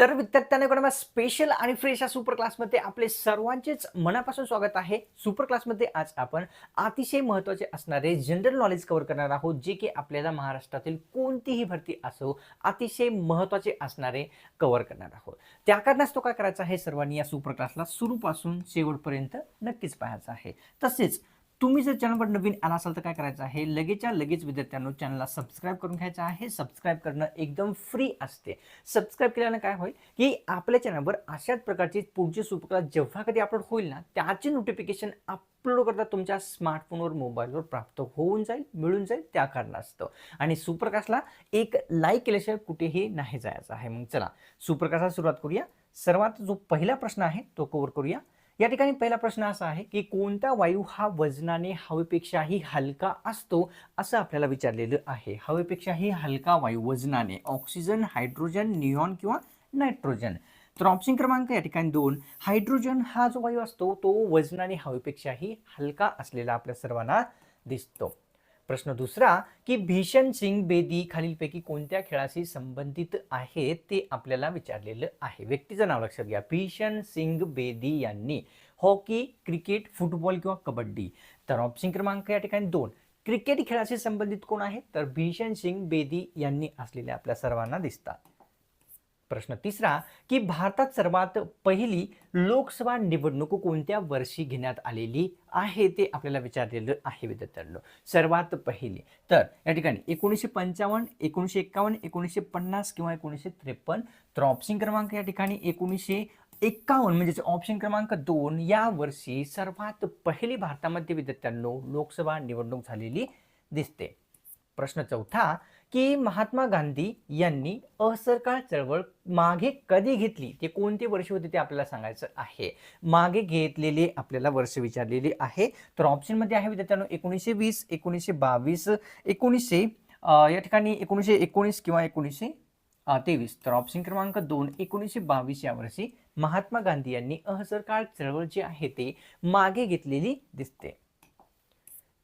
तर विद्यार्थ्यांना स्पेशल आणि फ्रेश या सुपर क्लासमध्ये आपले सर्वांचेच मनापासून स्वागत आहे. सुपर क्लासमध्ये आज आपण अतिशय महत्त्वाचे असणारे जनरल नॉलेज कव्हर करणार आहोत जे की आपल्याला महाराष्ट्रातील कोणतीही भरती असो अतिशय महत्त्वाचे असणारे कव्हर करणार आहोत. त्या कारणास तो काय करायचा आहे? सर्वांनी या सुपर क्लासला सुरूपासून शेवटपर्यंत नक्कीच पाहायचं आहे. तसेच तुम्ही जर चॅनलवर नवीन आला असाल तर काय करायचं आहे? लगेचच्या लगेच विद्यार्थ्यांनो चॅनलला सबस्क्राईब करून घ्यायचं आहे. सबस्क्राईब करणं एकदम फ्री असते. सबस्क्राईब केल्यानं काय होईल? की आपल्या चॅनलवर अशाच प्रकारची पुढची सुपकला जेव्हा कधी अपलोड होईल ना त्याची नोटिफिकेशन अपलोड करता तुमच्या स्मार्टफोनवर मोबाईलवर प्राप्त होऊन जाईल मिळून जाईल त्या कारणास्तव. आणि सुप्रकाशला एक लाईक केल्याशिवाय कुठेही नाही जायचं आहे. मग चला सुप्रकाशला सुरुवात करूया. सर्वात जो पहिला प्रश्न आहे तो कव्हर करूया. या ठिकाणी पहिला प्रश्न असा आहे की कोणता वायू हा वजनाने हवेपेक्षाही हलका असतो असं आपल्याला विचारलेलं आहे. हवेपेक्षाही हलका वायू वजनाने ऑक्सिजन हायड्रोजन निऑन किंवा नायट्रोजन. तर ऑप्शन क्रमांक या ठिकाणी दोन हायड्रोजन हा जो वायू असतो तो वजनाने हवेपेक्षाही हलका असलेला आपल्या सर्वांना दिसतो. प्रश्न दुसरा की भीषण सिंग बेदी खालीलपैकी कोणत्या खेळाशी संबंधित आहे ते आपल्याला विचारलेलं आहे. व्यक्तीचं नाव लक्षात घ्या. भीषण सिंग बेदी यांनी हॉकी क्रिकेट फुटबॉल किंवा कबड्डी तर ऑप्शन क्रमांक या ठिकाणी दोन. क्रिकेट खेळाशी संबंधित कोण आहे? तर भीषण सिंग बेदी यांनी असलेले आपल्या सर्वांना दिसतात. प्रश्न तिसरा की भारतात सर्वात पहिली लोकसभा निवडणूक कोणत्या वर्षी घेण्यात आलेली आहे ते आपल्याला विचारलेलं आहे विद्यार्थ्यांनो. सर्वात पहिली. तर या ठिकाणी एकोणीसशे पंचावन्न एकोणीसशे एक्कावन्न एकोणीसशे पन्नास किंवा एकोणीसशे त्रेपन्न. तर ऑप्शन क्रमांक या ठिकाणी एकोणीसशे एक्कावन्न म्हणजेच ऑप्शन क्रमांक दोन या वर्षी सर्वात पहिली भारतामध्ये विद्यार्थ्यांनो लोकसभा निवडणूक झालेली दिसते. प्रश्न चौथा की. महात्मा गांधी यांनी असरकार चळवळ मागे कधी घेतली? ते कोणते वर्ष होते ते आपल्याला सांगायचं आहे. मागे घेतलेले आपल्याला वर्ष विचारलेले आहे. तर ऑप्शनमध्ये आहे विद्यार्थ्यांनो एकोणीसशे वीस एकोणीसशे बावीस एकोणीसशे या ठिकाणी एकोणीसशे एकोणीस किंवा एकोणीसशे तेवीस. तर ऑप्शन क्रमांक दोन एकोणीसशे बावीस या वर्षी महात्मा गांधी यांनी असरकार चळवळ जी आहे ते मागे घेतलेली दिसते.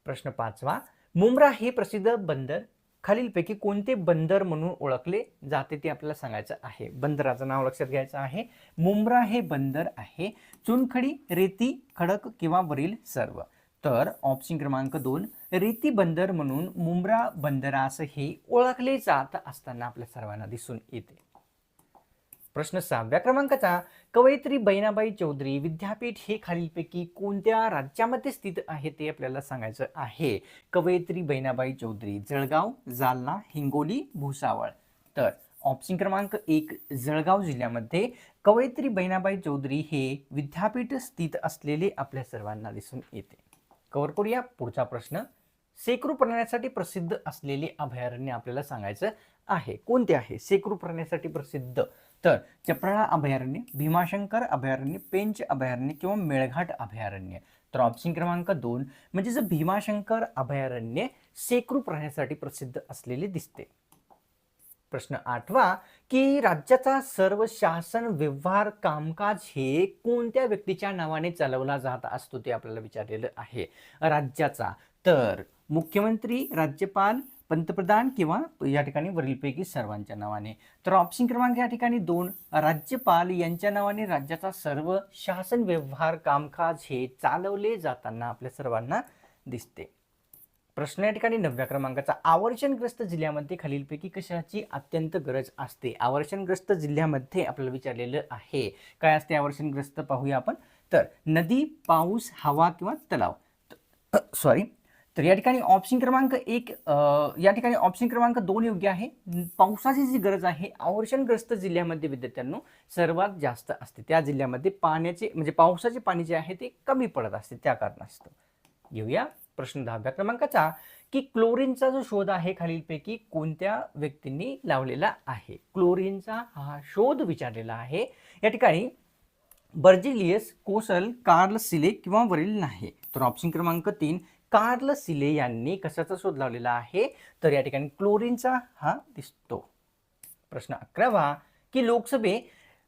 प्रश्न पाचवा मुंब्रा हे प्रसिद्ध बंदर खालीलपैकी कोणते बंदर म्हणून ओळखले जाते ते आपल्याला सांगायचं आहे? बंदराचं नाव लक्षात घ्यायचं आहे. मुंब्रा हे बंदर आहे. चुनखडी रेती खडक किंवा वरील सर्व. तर ऑप्शन क्रमांक दोन रेती बंदर म्हणून मुंब्रा बंदरास हे ओळखले जात असताना आपल्या सर्वांना दिसून येते. प्रश्न सहाव्या क्रमांकाचा. कवयित्री बहिणाबाई चौधरी विद्यापीठ हे खालीलपैकी कोणत्या राज्यामध्ये स्थित आहे ते आपल्याला सांगायचं आहे. कवयित्री बहिणाबाई चौधरी जळगाव जालना हिंगोली भुसावळ. तर ऑप्शन क्रमांक एक जळगाव जिल्ह्यामध्ये कवयित्री बहिणाबाई चौधरी हे विद्यापीठ स्थित असलेले आपल्या सर्वांना दिसून येते. कवर करूया पुढचा प्रश्न. सेक्रू प्राण्यासाठी प्रसिद्ध असलेले अभयारण्य आपल्याला सांगायचं आहे. कोणते आहे? सेक्रू प्राण्यासाठी प्रसिद्ध तर चपराळा अभयारण्य भीमाशंकर अभयारण्य पेंच अभयारण्य किंवा मेळघाट अभयारण्य. तर ऑप्शन क्रमांक दोन म्हणजे जर भीमाशंकर अभयारण्य सेक्रू प्राण्यासाठी प्रसिद्ध असलेले दिसते. प्रश्न आठवा की राज्याचा सर्व शासन व्यवहार कामकाज हे कोणत्या व्यक्तीच्या नावाने चालवला जात असतो ते आपल्याला विचारलेलं आहे. राज्याचा. तर मुख्यमंत्री राज्यपाल पंतप्रधान किंवा या ठिकाणी वरीलपैकी सर्वांच्या नावाने. तर ऑप्शन क्रमांक या ठिकाणी दोन राज्यपाल यांच्या नावाने राज्याचा सर्व शासन व्यवहार कामकाज हे चालवले जाताना आपल्या सर्वांना दिसते. प्रश्न या ठिकाणी नवव्या क्रमांकाचा आवर्षणग्रस्त जिल्ह्यामध्ये खालीलपैकी कशाची अत्यंत गरज असते? आवर्षणग्रस्त जिल्ह्यामध्ये आपल्याला विचारलेलं आहे. काय असते आवर्षणग्रस्त? पाहूया आपण. तर नदी पाऊस हवा किंवा तलाव. सॉरी तर या ठिकाणी ऑप्शन क्रमांक एक या ठिकाणी ऑप्शन क्रमांक दोन योग्य आहे. पावसाची जी गरज आहे अवर्षणग्रस्त जिल्ह्यामध्ये विद्यार्थ्यांनो सर्वात जास्त असते. त्या जिल्ह्यामध्ये पाण्याचे म्हणजे पावसाचे पाणी जे आहे ते कमी पडत असते. त्या कारणास्तव. घेऊया प्रश्न दहाव्या क्रमांकाचा. की क्लोरीनचा जो शोध आहे खालीलपैकी कोणत्या व्यक्तींनी लावलेला आहे? क्लोरीनचा हा शोध विचारलेला आहे. या ठिकाणी बर्जिलियस कोसल कार्ल सिले किंवा वरील नाही. तर ऑप्शन क्रमांक तीन कार्ल सिले यांनी कशाचा शोध लावलेला आहे? तर या ठिकाणी क्लोरीनचा हा दिसतो. प्रश्न अकरावा की लोकसभे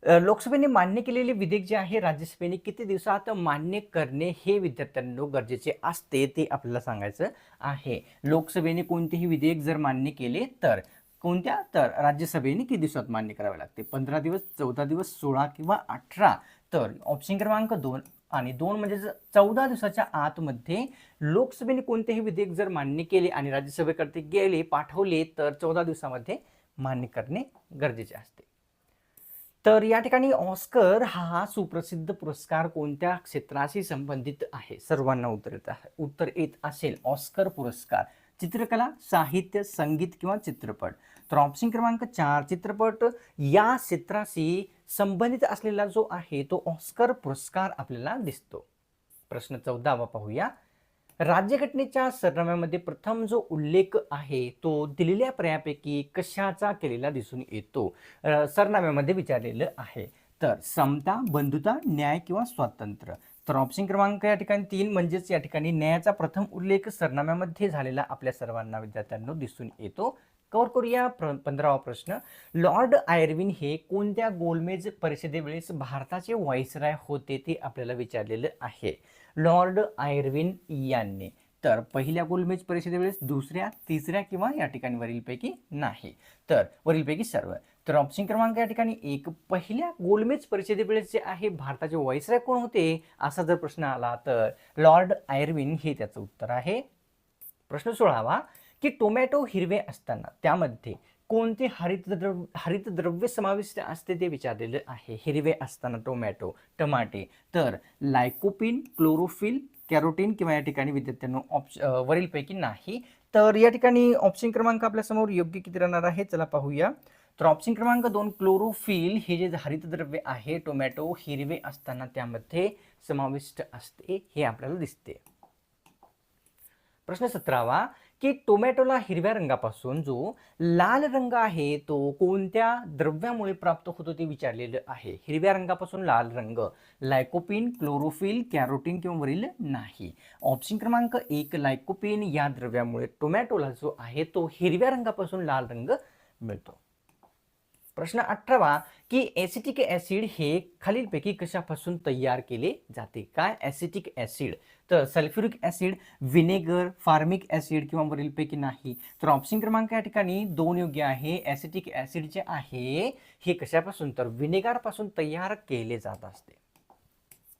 लोकसभेने मान्य केलेले विधेयक जे आहे राज्यसभेने किती दिवसात मान्य करणे हे विद्यार्थ्यांनो गरजेचे असते ते आपल्याला सांगायचं आहे. लोकसभेने कोणतेही विधेयक जर मान्य केले तर कोणत्या? तर राज्यसभेने किती दिवसात मान्य करावे लागते? पंधरा दिवस चौदा दिवस सोळा किंवा अठरा? तर ऑप्शन क्रमांक दोन आणि दोन म्हणजे चौदा दिवसाच्या आतमध्ये लोकसभेने कोणतेही विधेयक जर मान्य केले आणि राज्यसभेकडे गेले पाठवले तर चौदा दिवसामध्ये मान्य करणे गरजेचे असते. तर या ठिकाणी ऑस्कर हा सुप्रसिद्ध पुरस्कार कोणत्या क्षेत्राशी संबंधित आहे? सर्वांना उत्तर येत आहे उत्तर येत असेल ऑस्कर पुरस्कार. चित्रकला साहित्य संगीत किंवा चित्रपट. तर क्रमांक चार चित्रपट या क्षेत्राशी संबंधित असलेला जो आहे तो ऑस्कर पुरस्कार आपल्याला दिसतो. प्रश्न चौदावा पाहूया. राज्यघटनेच्या सरनाम्यामध्ये प्रथम जो उल्लेख आहे तो दिलेल्या पर्यायापैकी कशाचा केलेला दिसून येतो? सरनाम्यामध्ये विचारलेलं आहे. तर समता बंधुता न्याय किंवा स्वातंत्र्य. तर ऑप्शन क्रमांक या ठिकाणी तीन म्हणजेच या ठिकाणी न्यायाचा प्रथम उल्लेख सरनाम्यामध्ये झालेला आपल्या सर्वांना विद्यार्थ्यांना दिसून येतो. कवर करूया प्र पंधरावा प्रश्न. लॉर्ड आयर्विन हे कोणत्या गोलमेज परिषदेवेळेस भारताचे व्हाईसराय होते ते आपल्याला विचारलेलं आहे? लॉर्ड आयर्विन यांनी. तर पहिल्या गोलमेज परिषदेवेळेस दुसऱ्या तिसऱ्या किंवा या ठिकाणी वरीलपैकी नाही. तर वरीलपैकी सर्व. तर ऑप्शन क्रमांक या ठिकाणी एक. पहिल्या गोलमेज परिषदेवेळेस जे आहे भारताचे व्हाईसराय कोण होते? असा जर प्रश्न आला तर लॉर्ड आयर्विन हे त्याचं उत्तर आहे. प्रश्न सोळावा. की टोमॅटो हिरवे असताना त्यामध्ये कोणते हरितद्रव्य हरितद्रव्य समाविष्ट असते ते विचारलेलं आहे. हिरवे असताना टोमॅटो टमाटे. तर लायकोपिन क्लोरोफिल कॅरोटीन किंवा या ठिकाणी विद्यार्थ्यांना ऑप्श वरीलपैकी नाही. तर या ठिकाणी ऑप्शन क्रमांक आपल्यासमोर योग्य किती राहणार आहे? चला पाहूया. तर ऑप्शन क्रमांक दोन क्लोरोफिल. हे जे हरितद्रव्य आहे टोमॅटो हिरवे असताना त्यामध्ये समाविष्ट असते हे आपल्याला दिसते. प्रश्न सतरावा. की टोमॅटोला हिरव्या रंगापासून जो लाल रंग आहे तो कोणत्या द्रव्यामुळे प्राप्त होतो ते विचारलेलं आहे. हिरव्या रंगापासून लाल रंग. लायकोपिन क्लोरोफिल कॅरोटीन किंवा वरील नाही. ऑप्शन क्रमांक एक लायकोपिन या द्रव्यामुळे टोमॅटोला जो आहे तो हिरव्या रंगापासून लाल रंग मिळतो. प्रश्न अठरावा की ॲसिटिक ॲसिड हे खालीलपैकी कशापासून तयार केले जाते? काय ॲसिटिक ॲसिड? तर sulphuric acid vinegar formic acid किंवा वरीलपैकी नाही. तर ऑप्शन क्रमांक या ठिकाणी दोन योग्य आहे. ॲसिटिक ॲसिड जे आहे हे कशापासून? तर विनेगारपासून तयार केले जात असते.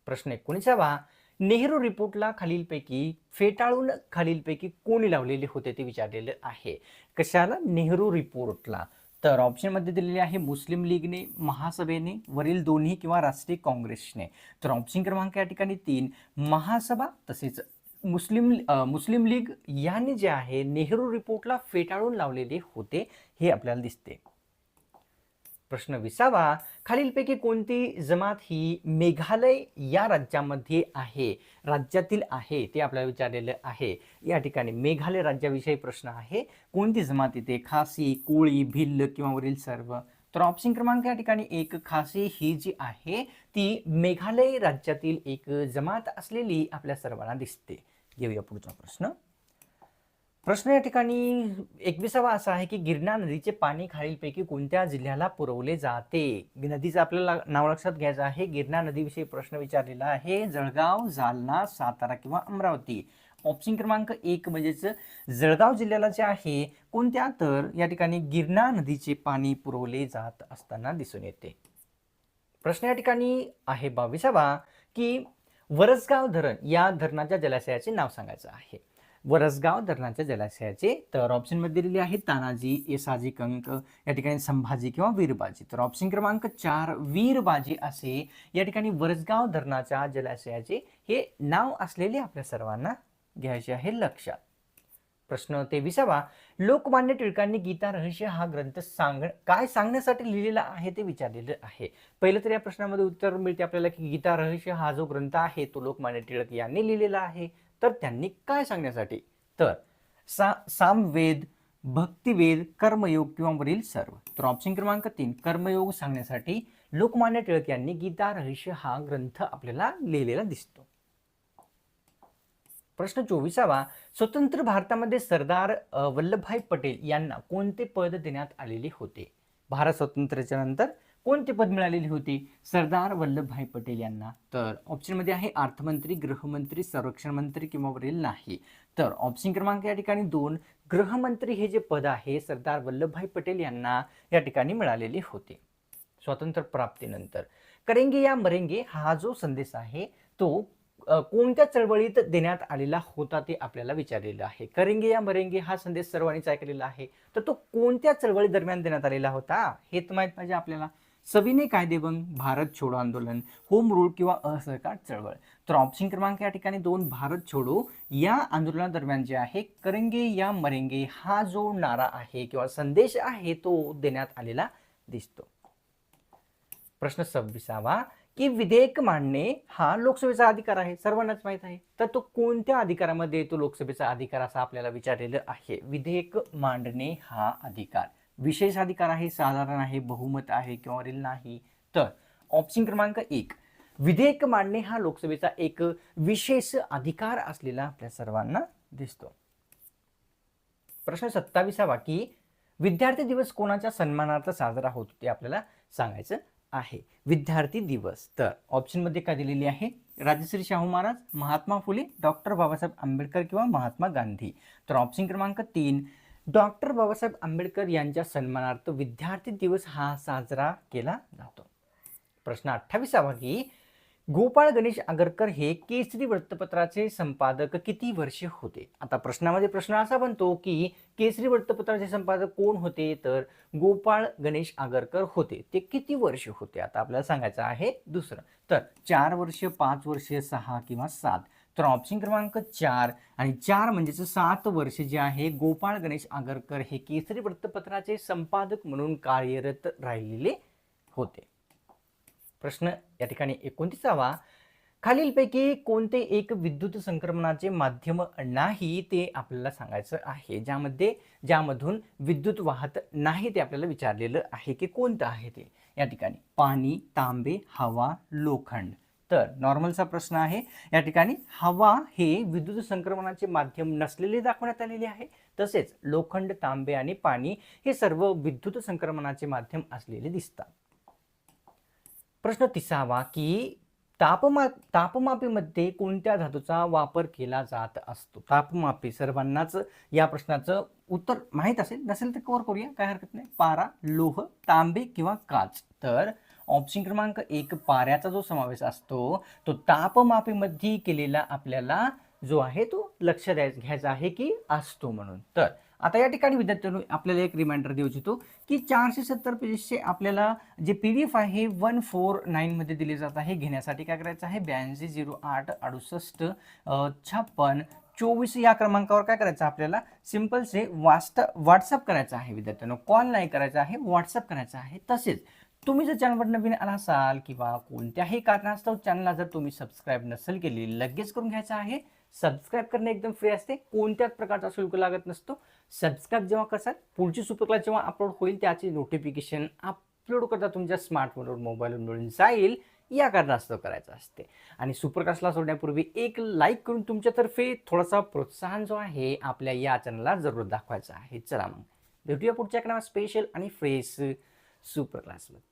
प्रश्न एकोणीसावा नेहरू रिपोर्टला खालीलपैकी फेटाळून खालीलपैकी कोणी लावलेले होते ते विचारलेलं आहे. कशाला? नेहरू रिपोर्टला. तर ऑप्शनमध्ये दिलेले आहे मुस्लिम लीगने महासभेने वरील दोन्ही किंवा राष्ट्रीय काँग्रेसने. तर ऑप्शन क्रमांक या ठिकाणी तीन महासभा तसेच मुस्लिम मुस्लिम लीग यांनी जे आहे नेहरू रिपोर्टला फेटाळून लावलेले होते हे आपल्याला दिसते. प्रश्न विसावा. खालीलपैकी कोणती जमात ही मेघालय या राज्यामध्ये आहे? राज्यातील आहे ते आपल्याला विचारलेलं आहे. या ठिकाणी मेघालय राज्याविषयी प्रश्न आहे. कोणती जमात येते? खासी कोळी भिल्ल किंवा वरील सर्व? तर ऑप्शन क्रमांक या ठिकाणी एक खासी ही जी आहे ती मेघालय राज्यातील एक जमात असलेली आपल्या सर्वांना दिसते. घेऊया पुढचा प्रश्न. प्रश्न या ठिकाणी एकविसावा असा आहे की गिरणा नदीचे पाणी खालीलपैकी कोणत्या जिल्ह्याला पुरवले जाते? नदीचं आपल्याला नाव लक्षात घ्यायचं आहे. गिरणा नदीविषयी प्रश्न विचारलेला आहे. जळगाव जालना सातारा किंवा अमरावती. ऑप्शन क्रमांक एक म्हणजेच जळगाव जिल्ह्याला जे आहे कोणत्या तर या ठिकाणी गिरणा नदीचे पाणी पुरवले जात असताना दिसून येते. प्रश्न या ठिकाणी आहे बावीसावा की वरसगाव धरण या धरणाच्या जलाशयाचे नाव सांगायचं आहे. वरसगाव धरणाच्या जलाशयाचे तर ऑप्शनमध्ये दिलेले आहे तानाजी येसाजी कंक या ठिकाणी संभाजी किंवा वीरबाजी. तर ऑप्शन क्रमांक चार वीरबाजी असे या ठिकाणी वरसगाव धरणाच्या जलाशयाचे हे नाव असलेले आपल्या सर्वांना घ्यायचे आहे लक्षात प्रश्न तेविसावा लोकमान्य टिळकांनी गीता रहस्य हा ग्रंथ सांग काय सांगण्यासाठी लिहिलेला आहे ते विचारलेलं आहे. पहिलं तर या प्रश्नामध्ये उत्तर मिळते आपल्याला की गीता रहस्य हा जो ग्रंथ आहे तो लोकमान्य टिळक यांनी लिहिलेला आहे. तर त्यांनी काय सांगण्यासाठी? तर सा सामवेद भक्तिवेद कर्मयोग किंवा वरील सर्व. तर ऑप्शन क्रमांक तीन कर्मयोग सांगण्यासाठी लोकमान्य टिळक यांनी गीता रहस्य हा ग्रंथ आपल्याला लिहिलेला दिसतो. प्रश्न चोवीसावा स्वतंत्र भारतामध्ये सरदार वल्लभभाई पटेल यांना कोणते पद देण्यात आलेले होते? भारत स्वातंत्र्याच्या नंतर कोणते पद मिळालेले होते? सरदार वल्लभभाई पटेल यांना. तर ऑप्शनमध्ये आहे अर्थमंत्री गृहमंत्री संरक्षण मंत्री किंवा वरील नाही. तर ऑप्शन क्रमांक या ठिकाणी दोन गृहमंत्री हे जे पद आहे सरदार वल्लभभाई पटेल यांना या ठिकाणी मिळालेले होते. स्वातंत्र्य प्राप्तीनंतर. करेंगे या मरेंगे हा जो संदेश आहे तो कोणत्या चळवळीत देण्यात आलेला होता ते आपल्याला विचारलेलं आहे. करेंगे या मरेंगे हा संदेश सर्वांनीच ऐकलेला आहे. तर तो कोणत्या चळवळी दरम्यान देण्यात आलेला होता हे तर माहीत पाहिजे आपल्याला. सविनय कायदेभंग भारत छोडो आंदोलन होम रूल किंवा असहकार चळवळ. तर ऑप्शन क्रमांक या ठिकाणी दोन भारत छोडो या आंदोलनादरम्यान जे आहे करंगे या मरेंगे हा जो नारा आहे किंवा संदेश आहे तो देण्यात आलेला दिसतो. प्रश्न सव्वीसावा की विधेयक मांडणे हा लोकसभेचा अधिकार आहे? सर्वांनाच माहीत आहे. तर तो कोणत्या अधिकारामध्ये येतो लोकसभेचा अधिकार असा आपल्याला विचारलेलं आहे. विधेयक मांडणे हा अधिकार. विशेष अधिकार आहे साधारण आहे बहुमत आहे किंवा वरील नाही. तर ऑप्शन क्रमांक एक. विधेयक मांडणे हा लोकसभेचा एक विशेष अधिकार असलेला आपल्या सर्वांना दिसतो. प्रश्न सत्तावीसावा की विद्यार्थी दिवस कोणाच्या सन्मानार्थ साजरा होतो ते आपल्याला सांगायचं आहे. विद्यार्थी दिवस. तर ऑप्शनमध्ये काय दिलेली आहे? राजश्री शाहू महाराज महात्मा फुले डॉक्टर बाबासाहेब आंबेडकर किंवा महात्मा गांधी. तर ऑप्शन क्रमांक तीन. डॉक्टर बाबासाहेब आंबेडकर यांच्या सन्मानार्थ विद्यार्थी दिवस हा साजरा केला जातो. प्रश्न अठ्ठावीसावा की गोपाळ गणेश आगरकर हे केसरी वृत्तपत्राचे संपादक किती वर्षे होते? आता प्रश्नामध्ये प्रश्न असा बनतो की केसरी वृत्तपत्राचे संपादक कोण होते? तर गोपाळ गणेश आगरकर होते. ते किती वर्ष होते? आता आपल्याला सांगायचं आहे दुसरं. तर चार वर्ष पाच वर्ष सहा किंवा सात. तर ऑप्शन क्रमांक चार आणि चार म्हणजेच सात वर्ष जे आहे गोपाळ गणेश आगरकर हे केसरी वृत्तपत्राचे संपादक म्हणून कार्यरत राहिलेले होते. प्रश्न या ठिकाणी एकोणतीसावा. खालीलपैकी कोणते एक विद्युत संक्रमणाचे माध्यम नाही ते आपल्याला सांगायचं आहे. ज्यामध्ये ज्यामधून विद्युत वाहत नाही ते आपल्याला विचारलेलं आहे की कोणतं आहे ते. या ठिकाणी पाणी तांबे हवा लोखंड. तर नॉर्मलचा प्रश्न आहे. या ठिकाणी हवा हे विद्युत संक्रमणाचे माध्यम नसलेले दाखवण्यात आलेले आहे. तसेच लोखंड तांबे आणि पाणी हे सर्व विद्युत संक्रमणाचे माध्यम असलेले दिसतात. प्रश्न तिसावा की तापमा तापमापीमध्ये कोणत्या धातूचा वापर केला जात असतो? तापमापी सर्वांनाच या प्रश्नाचं उत्तर माहीत असेल नसेल तर कवर करूया काय हरकत नाही. पारा लोह तांबे किंवा काच. तर ऑप्शन क्रमांक एक पाऱ्याचा जो समावेश असतो तो तापमापीमध्ये केलेला आपल्याला जो आहे तो लक्ष द्यायचा घ्यायचा आहे की असतो म्हणून. तर आता या ठिकाणी विद्यार्थ्यांनो आपल्याला एक रिमाइंडर देऊ इच्छितो की चारशे सत्तर पेजेसचे आपल्याला जे पी डी एफ आहे वन फोर नाईनमध्ये दिले जात आहे. घेण्यासाठी काय करायचं आहे? ब्याऐंशी झिरो आठ अडुसष्ट छप्पन चोवीस या क्रमांकावर काय करायचं आपल्याला? सिम्पलचे वास्ट व्हॉट्सअप करायचं आहे विद्यार्थ्यांनो. कॉल नाही करायचा आहे व्हॉट्सअप करायचं आहे. तसेच तुम्ही जर चॅनलवर नवीन आला असाल किंवा कोणत्याही कारणास्तव चॅनलला जर तुम्ही सबस्क्राईब नसेल केली लगेच करून घ्यायचं आहे. सबस्क्राईब करणे एकदम फ्री असते. कोणत्याच प्रकारचा शुल्क लागत नसतो. सबस्क्राईब जेव्हा करसाल पुढची सुपर क्लास जेव्हा अपलोड होईल त्याची नोटिफिकेशन अपलोड करता तुमच्या स्मार्टफोनवर मोबाईलवर मिळून जाईल. या कारणास्तव करायचं असते. आणि सुपर क्लासला सोडण्यापूर्वी एक लाईक करून तुमच्यातर्फे थोडासा प्रोत्साहन जो आहे आपल्या या चॅनलला जरूर दाखवायचा आहे. चला मग. भेटूया पुढच्या क्रमात स्पेशल आणि फ्रेश सुपर क्लासमध्ये